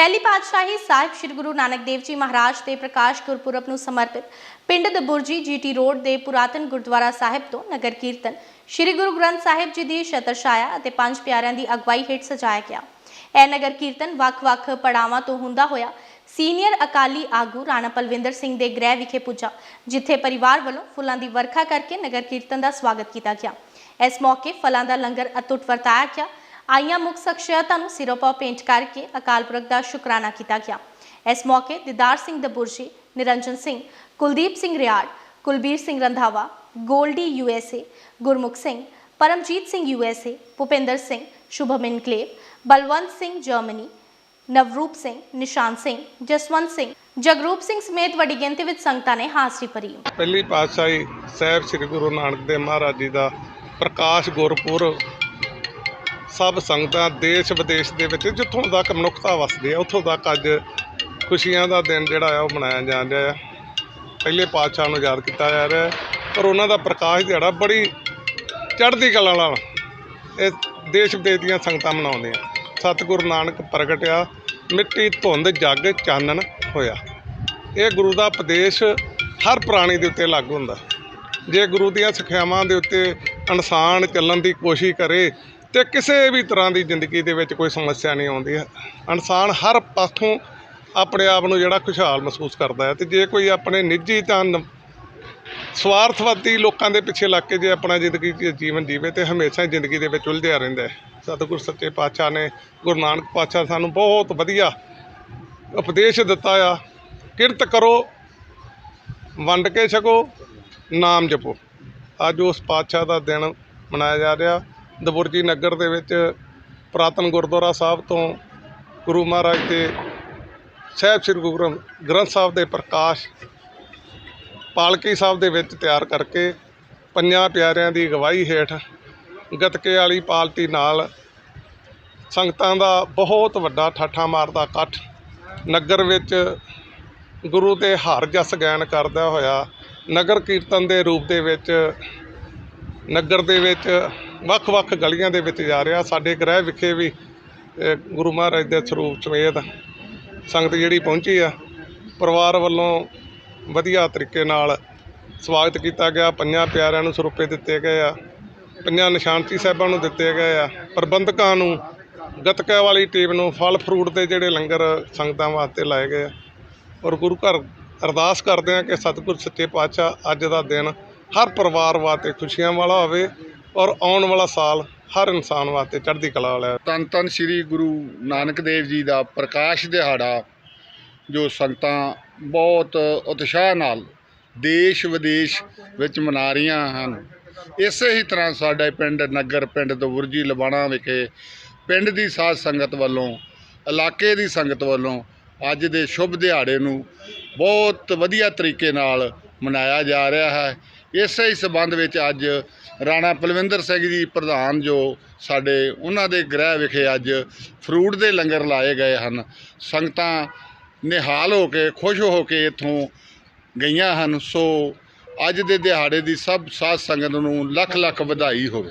ਪਹਿਲੀ ਪਾਤਸ਼ਾਹੀ ਸਾਹਿਬ ਸ੍ਰੀ ਗੁਰੂ ਨਾਨਕ ਦੇਵ ਜੀ ਮਹਾਰਾਜ ਦੇ ਪ੍ਰਕਾਸ਼ ਗੁਰਪੁਰਬ ਨੂੰ ਸਮਰਪਿਤ ਪਿੰਡ ਦਬੁਰਜੀ ਜੀਟੀ ਰੋਡ ਦੇ ਪੁਰਾਤਨ ਗੁਰਦੁਆਰਾ ਸਾਹਿਬ ਤੋਂ ਨਗਰ ਕੀਰਤਨ ਸ੍ਰੀ ਗੁਰੂ ਗ੍ਰੰਥ ਸਾਹਿਬ ਜੀ ਦੀ ਛਤਰਛਾਇਆ ਅਤੇ ਪੰਜ ਪਿਆਰਿਆਂ ਦੀ ਅਗਵਾਈ ਹੇਠ ਸਜਾਇਆ ਗਿਆ। ਇਹ ਨਗਰ ਕੀਰਤਨ ਵੱਖ-ਵੱਖ ਪੜਾਵਾਂ ਤੋਂ ਹੁੰਦਾ ਹੋਇਆ ਸੀਨੀਅਰ ਅਕਾਲੀ ਆਗੂ ਰਾਣਾ ਪਲਵਿੰਦਰ ਸਿੰਘ ਦੇ ਗ੍ਰਹਿ ਵਿਖੇ ਪੁੱਜਾ, ਜਿੱਥੇ ਪਰਿਵਾਰ ਵੱਲੋਂ ਫੁੱਲਾਂ ਦੀ ਵਰਖਾ ਕਰਕੇ ਨਗਰ ਕੀਰਤਨ ਦਾ ਸਵਾਗਤ ਕੀਤਾ ਗਿਆ। ਇਸ ਮੌਕੇ ਫਲਾਂ ਦਾ ਲੰਗਰ ਅਤੁੱਟ ਵਰਤਾਇਆ ਗਿਆ ਆਈਆਂ ਮੁੱਖ ਸ਼ਖਸੀਅਤਾਂ ਨੂੰ ਸਿਰੋਪਾ ਪੇਂਟ ਕਰਕੇ ਅਕਾਲ ਪੁਰਖ ਦਾ ਸ਼ੁਕਰਾਨਾ ਕੀਤਾ ਗਿਆ। ਇਸ ਮੌਕੇ Didar Singh Daburji, Niranjan Singh, Kuldeep Singh Riar, Kulbir Singh Randhawa, Goldy USA Gurmukh Singh, Paramjit Singh USA Bhupinder Singh Shubham enclave Balwant Singh Germany, Navroop Singh, Nishan Singh, Jaswant Singh, Jagroop Singh ਸਮੇਤ ਵੱਡੀ ਗਿਣਤੀ ਵਿੱਚ ਸੰਗਤਾਂ ਨੇ ਹਾਜ਼ਰੀ ਭਰੀ। ਪਹਿਲੀ ਪਾਤਸ਼ਾਹੀ ਸਾਹਿਬ ਸ੍ਰੀ ਗੁਰੂ ਨਾਨਕ ਦੇਵ ਮਹਾਰਾਜ ਜੀ ਦਾ ਪ੍ਰਕਾਸ਼ ਗੁਰਪੁਰਬ ਸਭ ਸੰਗਤਾਂ ਦੇਸ਼ ਵਿਦੇਸ਼ ਦੇ ਵਿੱਚ ਜਿੱਥੋਂ ਤੱਕ ਮਨੁੱਖਤਾ ਵਸਦੀ ਹੈ, ਉੱਥੋਂ ਤੱਕ ਅੱਜ ਖੁਸ਼ੀਆਂ ਦਾ ਦਿਨ ਜਿਹੜਾ ਆ, ਉਹ ਮਨਾਇਆ ਜਾ ਰਿਹਾ ਹੈ ਪਹਿਲੇ ਪਾਤਸ਼ਾਹ ਨੂੰ ਯਾਦ ਕੀਤਾ ਜਾ ਰਿਹਾ ਹੈ, ਪਰ ਉਹਨਾਂ ਦਾ ਪ੍ਰਕਾਸ਼ ਦਿਹਾੜਾ ਬੜੀ ਚੜ੍ਹਦੀ ਕਲਾ ਨਾਲ ਇਹ ਦੇਸ਼ ਵਿਦੇਸ਼ ਦੀਆਂ ਸੰਗਤਾਂ ਮਨਾਉਂਦੀਆਂ। ਸਤਿਗੁਰੂ ਨਾਨਕ ਪ੍ਰਗਟਿਆ ਮਿੱਟੀ ਧੁੰਦ ਜੱਗ ਚਾਨਣ ਹੋਇਆ। ਇਹ ਗੁਰੂ ਦਾ ਉਪਦੇਸ਼ ਹਰ ਪ੍ਰਾਣੀ ਦੇ ਉੱਤੇ ਲਾਗੂ ਹੁੰਦਾ। ਜੇ ਗੁਰੂ ਦੀਆਂ ਸਿੱਖਿਆਵਾਂ ਦੇ ਉੱਤੇ ਇਨਸਾਨ ਚੱਲਣ ਦੀ ਕੋਸ਼ਿਸ਼ ਕਰੇ ਤੇ ਕਿਸੇ ਵੀ ਤਰ੍ਹਾਂ ਦੀ ਜ਼ਿੰਦਗੀ ਦੇ ਵਿੱਚ ਕੋਈ ਸਮੱਸਿਆ ਨਹੀਂ ਆਉਂਦੀ। ਇਨਸਾਨ ਹਰ ਪਾਸੋਂ ਆਪਣੇ ਆਪ ਨੂੰ ਜਿਹੜਾ ਖੁਸ਼ਹਾਲ ਮਹਿਸੂਸ ਕਰਦਾ ਹੈ ਤੇ ਜੇ ਕੋਈ ਆਪਣੇ ਨਿੱਜੀ ਤਾਂ ਨ- ਸਵਾਰਥਵਾਦੀ ਲੋਕਾਂ ਦੇ ਪਿੱਛੇ ਲੱਗ ਕੇ ਜੇ ਆਪਣਾ ਜ਼ਿੰਦਗੀ ਚ ਜੀਵਨ ਜੀਵੇ ਤੇ ਹਮੇਸ਼ਾ ਹੀ ਜ਼ਿੰਦਗੀ ਦੇ ਵਿੱਚ ਉਲਝਿਆ ਰਹਿੰਦਾ ਹੈ। ਸਤਿਗੁਰ ਸੱਚੇ ਪਾਤਸ਼ਾਹ ਨੇ, ਗੁਰੂ ਨਾਨਕ ਪਾਤਸ਼ਾਹ ਸਾਨੂੰ ਬਹੁਤ ਵਧੀਆ ਉਪਦੇਸ਼ ਦਿੱਤਾ ਆ, ਕਿਰਤ ਕਰੋ, ਵੰਡ ਕੇ ਛਕੋ, ਨਾਮ ਜਪੋ। ਅੱਜ ਉਸ ਪਾਤਸ਼ਾਹ ਦਾ ਦਿਨ ਮਨਾਇਆ ਜਾ ਰਿਹਾ। ਦਬੁਰਜੀ ਨਗਰ ਦੇ ਵਿੱਚ ਪੁਰਾਤਨ ਗੁਰਦੁਆਰਾ ਸਾਹਿਬ ਤੋਂ ਗੁਰੂ ਮਹਾਰਾਜ ਦੇ ਸਾਹਿਬ ਸ੍ਰੀ ਗੁਰੂ ਗ੍ਰੰਥ ਗ੍ਰੰਥ ਸਾਹਿਬ ਦੇ ਪ੍ਰਕਾਸ਼ ਪਾਲਕੀ ਸਾਹਿਬ ਦੇ ਵਿੱਚ ਤਿਆਰ ਕਰਕੇ ਪੰਜਾਂ ਪਿਆਰਿਆਂ ਦੀ ਅਗਵਾਈ ਹੇਠ ਗਤਕੇ ਵਾਲੀ ਪਾਲਟੀ ਨਾਲ ਸੰਗਤਾਂ ਦਾ ਬਹੁਤ ਵੱਡਾ ਠਾਠਾ ਮਾਰਦਾ ਇਕੱਠ ਨਗਰ ਵਿੱਚ ਗੁਰੂ ਦੇ ਹਰ ਜਸ ਗਾਇਨ ਕਰਦਾ ਹੋਇਆ ਨਗਰ ਕੀਰਤਨ ਦੇ ਰੂਪ ਦੇ ਵਿੱਚ ਨਗਰ ਦੇ ਵਿੱਚ ਵੱਖ-ਵੱਖ ਗਲੀਆਂ ਦੇ ਵਿੱਚ ਜਾ ਰਿਹਾ। ਸਾਡੇ ਗ੍ਰਹਿ ਵਿਖੇ ਵੀ ਗੁਰੂ ਮਹਾਰਾਜ ਦੇ ਸਰੂਪ ਸਮੇਤ ਸੰਗਤ ਜਿਹੜੀ ਪਹੁੰਚੀ ਆ, ਪਰਿਵਾਰ ਵੱਲੋਂ ਵਧੀਆ ਤਰੀਕੇ ਨਾਲ ਸਵਾਗਤ ਕੀਤਾ ਗਿਆ। ਪੰਜਾਂ ਪਿਆਰਿਆਂ ਨੂੰ ਸਰੂਪੇ ਦਿੱਤੇ ਗਏ ਆ, ਪੰਜਾਂ ਨਿਸ਼ਾਨਤੀ ਸਾਹਿਬਾਂ ਨੂੰ ਦਿੱਤੇ ਗਏ ਆ। ਪ੍ਰਬੰਧਕਾਂ ਨੂੰ, ਗੱਤਕੇ ਵਾਲੀ ਟੀਮ ਨੂੰ ਫਲ ਫਰੂਟ ਦੇ ਜਿਹੜੇ ਲੰਗਰ ਸੰਗਤਾਂ ਵਾਸਤੇ ਲਾਏ ਗਏ ਆ। ਔਰ ਗੁਰੂ ਘਰ ਅਰਦਾਸ ਕਰਦੇ ਆ ਕਿ ਸਤਿਗੁਰ ਸੱਚੇ ਪਾਤਸ਼ਾਹ ਅੱਜ ਦਾ ਦਿਨ ਹਰ ਪਰਿਵਾਰ ਵਾਸਤੇ ਖੁਸ਼ੀਆਂ ਵਾਲਾ ਹੋਵੇ। ਔਰ ਆਉਣ ਵਾਲਾ ਸਾਲ ਹਰ ਇਨਸਾਨ ਵਾਸਤੇ ਚੜ੍ਹਦੀ ਕਲਾ ਵਾਲਾ ਧੰਨ ਧੰਨ ਸ੍ਰੀ ਗੁਰੂ ਨਾਨਕ ਦੇਵ ਜੀ ਦਾ ਪ੍ਰਕਾਸ਼ ਦਿਹਾੜਾ, ਜੋ ਸੰਗਤਾਂ ਬਹੁਤ ਉਤਸ਼ਾਹ ਨਾਲ ਦੇਸ਼ ਵਿਦੇਸ਼ ਵਿੱਚ ਮਨਾ ਰਹੀਆਂ ਹਨ। ਇਸੇ ਹੀ ਤਰ੍ਹਾਂ ਸਾਡੇ ਪਿੰਡ ਨਗਰ ਪਿੰਡ ਦਬੁਰਜੀ ਲਬਾਣਾ ਵਿਖੇ ਪਿੰਡ ਦੀ ਸਾਧ ਸੰਗਤ ਵੱਲੋਂ, ਇਲਾਕੇ ਦੀ ਸੰਗਤ ਵੱਲੋਂ ਅੱਜ ਦੇ ਸ਼ੁਭ ਦਿਹਾੜੇ ਨੂੰ ਬਹੁਤ ਵਧੀਆ ਤਰੀਕੇ ਨਾਲ ਮਨਾਇਆ ਜਾ ਰਿਹਾ ਹੈ। ਇਸੇ ਹੀ ਸਬੰਧ ਵਿੱਚ ਅੱਜ ਰਾਣਾ ਪਲਵਿੰਦਰ ਸਿੰਘ ਜੀ ਪ੍ਰਧਾਨ ਜੋ ਸਾਡੇ ਉਹਨਾਂ ਦੇ ਗ੍ਰਹਿ ਵਿਖੇ ਅੱਜ ਫਰੂਟ ਦੇ ਲੰਗਰ ਲਾਏ ਗਏ ਹਨ। ਸੰਗਤਾਂ ਨਿਹਾਲ ਹੋ ਕੇ, ਖੁਸ਼ ਹੋ ਕੇ ਇੱਥੋਂ ਗਈਆਂ ਹਨ। ਸੋ ਅੱਜ ਦੇ ਦਿਹਾੜੇ ਦੀ ਸਭ ਸਾਧ ਸੰਗਤ ਨੂੰ ਲੱਖ ਲੱਖ ਵਧਾਈ ਹੋਵੇ।